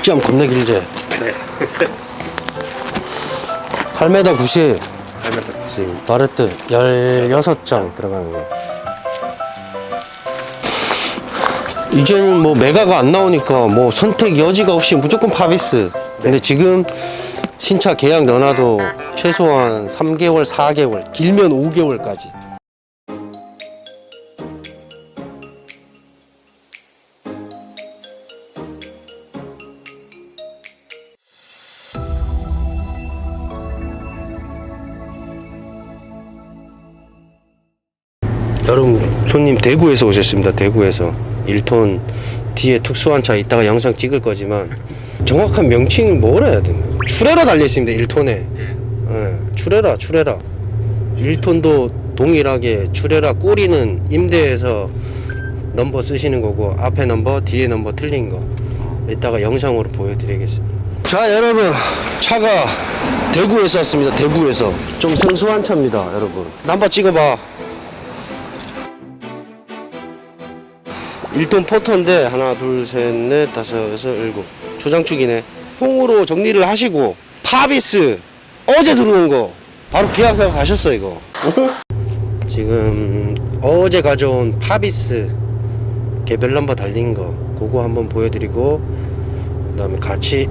족지암 겁나 길지? 네. 8m 90 8m 지금 바레트 16장 들어가는 거. 이제는 뭐 메가가 안 나오니까 뭐 선택 여지가 없이 무조건 파비스. 근데 지금 신차 계약 넣어놔도 최소한 3개월 4개월 길면 5개월까지 여러분 손님 대구에서 오셨습니다. 대구에서 1톤 뒤에 특수한 차 이따가 영상 찍을 거지만 정확한 명칭이 뭐라 해야 되나? 추레라 달려 있습니다. 1톤에. 예, 추레라 추레라. 1톤도 동일하게 추레라 꼬리는 임대해서 넘버 쓰시는 거고 앞에 넘버 뒤에 넘버 틀린 거 이따가 영상으로 보여드리겠습니다. 자 여러분 차가 대구에서 왔습니다. 대구에서 좀 생소한 차입니다. 여러분 넘버 찍어봐. 1톤 포터인데 하나 둘 셋 넷 다섯 여섯 일곱. 초장축이네. 통으로 정리를 하시고 파비스 어제 들어온 거 바로 계약하고 가셨어 이거. 지금 어제 가져온 파비스 개별 넘버 달린 거 그거 한번 보여드리고 그 다음에 같이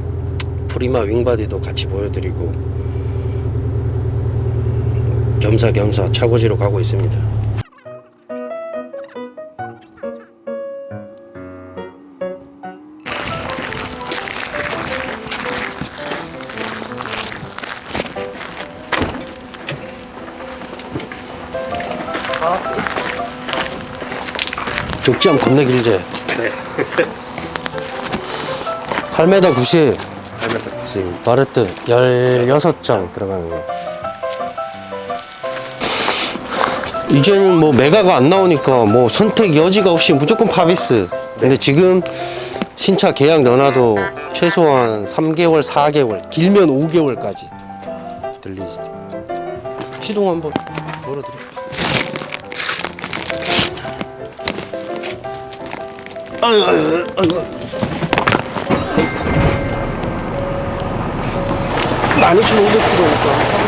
프리마 윙바디도 같이 보여드리고 겸사겸사 차고지로 가고 있습니다 족지암 겁나 길지? 네. 8m 90 8m 지금 바레트 16장 들어가는 거. 이제는 뭐 메가가 안 나오니까 뭐 선택 여지가 없이 무조건 파비스. 근데 지금 신차 계약 넣어놔도 최소한 3개월 4개월 길면 5개월까지 들리지. 시동 한번 걸어드릴게요 아유 아유 아유 12,500km니까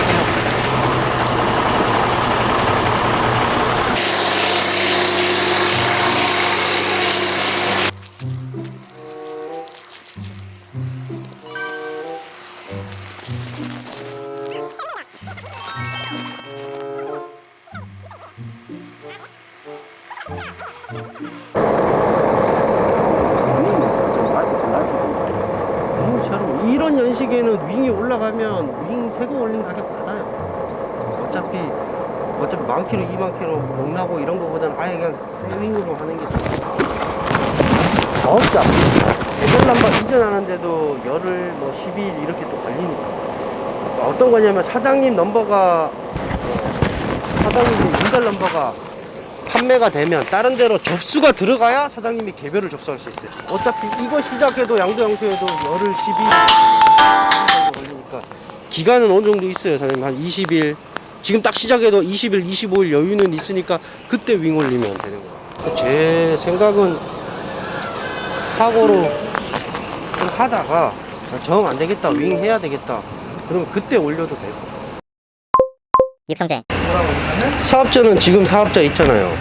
너무 이런 연식에는 윙이 올라가면 윙 새거 올린 가격 받아요. 어차피 어차피 만 킬로, 이만 킬로 못나고 이런 거보다는 아예 그냥 새 윙으로 하는 게 사업자 대전 남바 이전하는데도 열흘 뭐 10일 이렇게 또 걸리니까. 어떤 거냐면 사장님 넘버가 어, 사장님 인달 넘버가 판매가 되면 다른 데로 접수가 들어가야 사장님이 개별을 접수할 수 있어요. 어차피 이거 시작해도 양도 양수해도 열흘 10일 정도 걸리니까 기간은 어느 정도 있어요. 사장님 한 20일. 지금 딱 시작해도 20일, 25일 여유는 있으니까 그때 윙 올리면 되는 거예요. 제 생각은 사고로 좀 하다가 정 안 되겠다, 윙 해야 되겠다. 그러면 그때 올려도 되고. 육성재 사업자는 지금 사업자 있잖아요.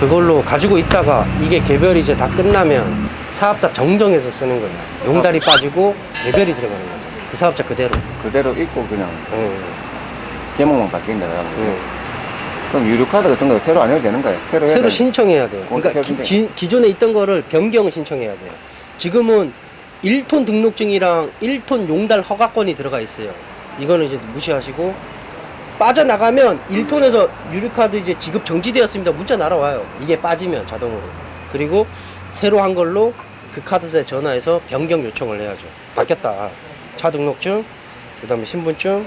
그걸로 가지고 있다가 이게 개별이 이제 다 끝나면 사업자 정정해서 쓰는 거예요. 용달이 빠지고 개별이 들어가는 거죠. 그 사업자 그대로. 그대로 입고 그냥 예, 제목만 바뀐다 그러면 예. 그럼 유료 카드 같은 거 새로 안 해도 되는 거예요? 새로 해야 새로 되는 신청해야 돼요. 그러니까 새로 기, 기존에 있던 거를 변경 신청해야 돼요. 지금은 1톤 등록증이랑 1톤 용달 허가권이 들어가 있어요. 이거는 이제 무시하시고 빠져나가면 1톤에서 유료카드 이제 지급 정지되었습니다. 문자 날아와요. 이게 빠지면 자동으로. 그리고 새로 한 걸로 그 카드사에 전화해서 변경 요청을 해야죠. 바뀌었다. 차 등록증, 그 다음에 신분증,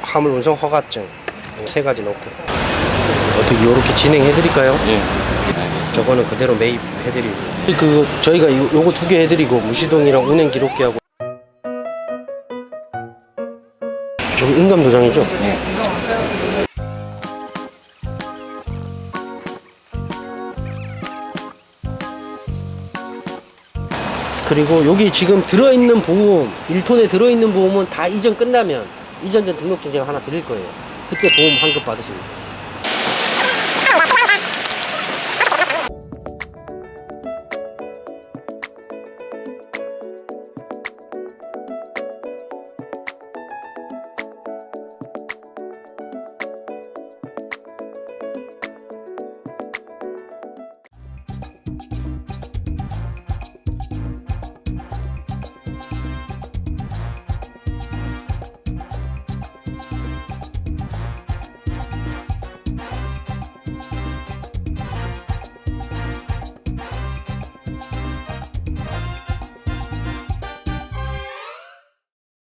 화물 운송 허가증. 이세 가지 넣고. 어떻게 이렇게 진행해 드릴까요? 예. 저거는 그대로 매입해 드리고 그 저희가 요, 요거 두 개 해 드리고 무시동이랑 운행 기록기하고 인감 도장이죠? 예. 그리고 여기 지금 들어있는 보험 1톤에 들어있는 보험은 다 이전 끝나면 이전 전 등록증 제가 하나 드릴 거예요 그때 보험 환급 받으십니다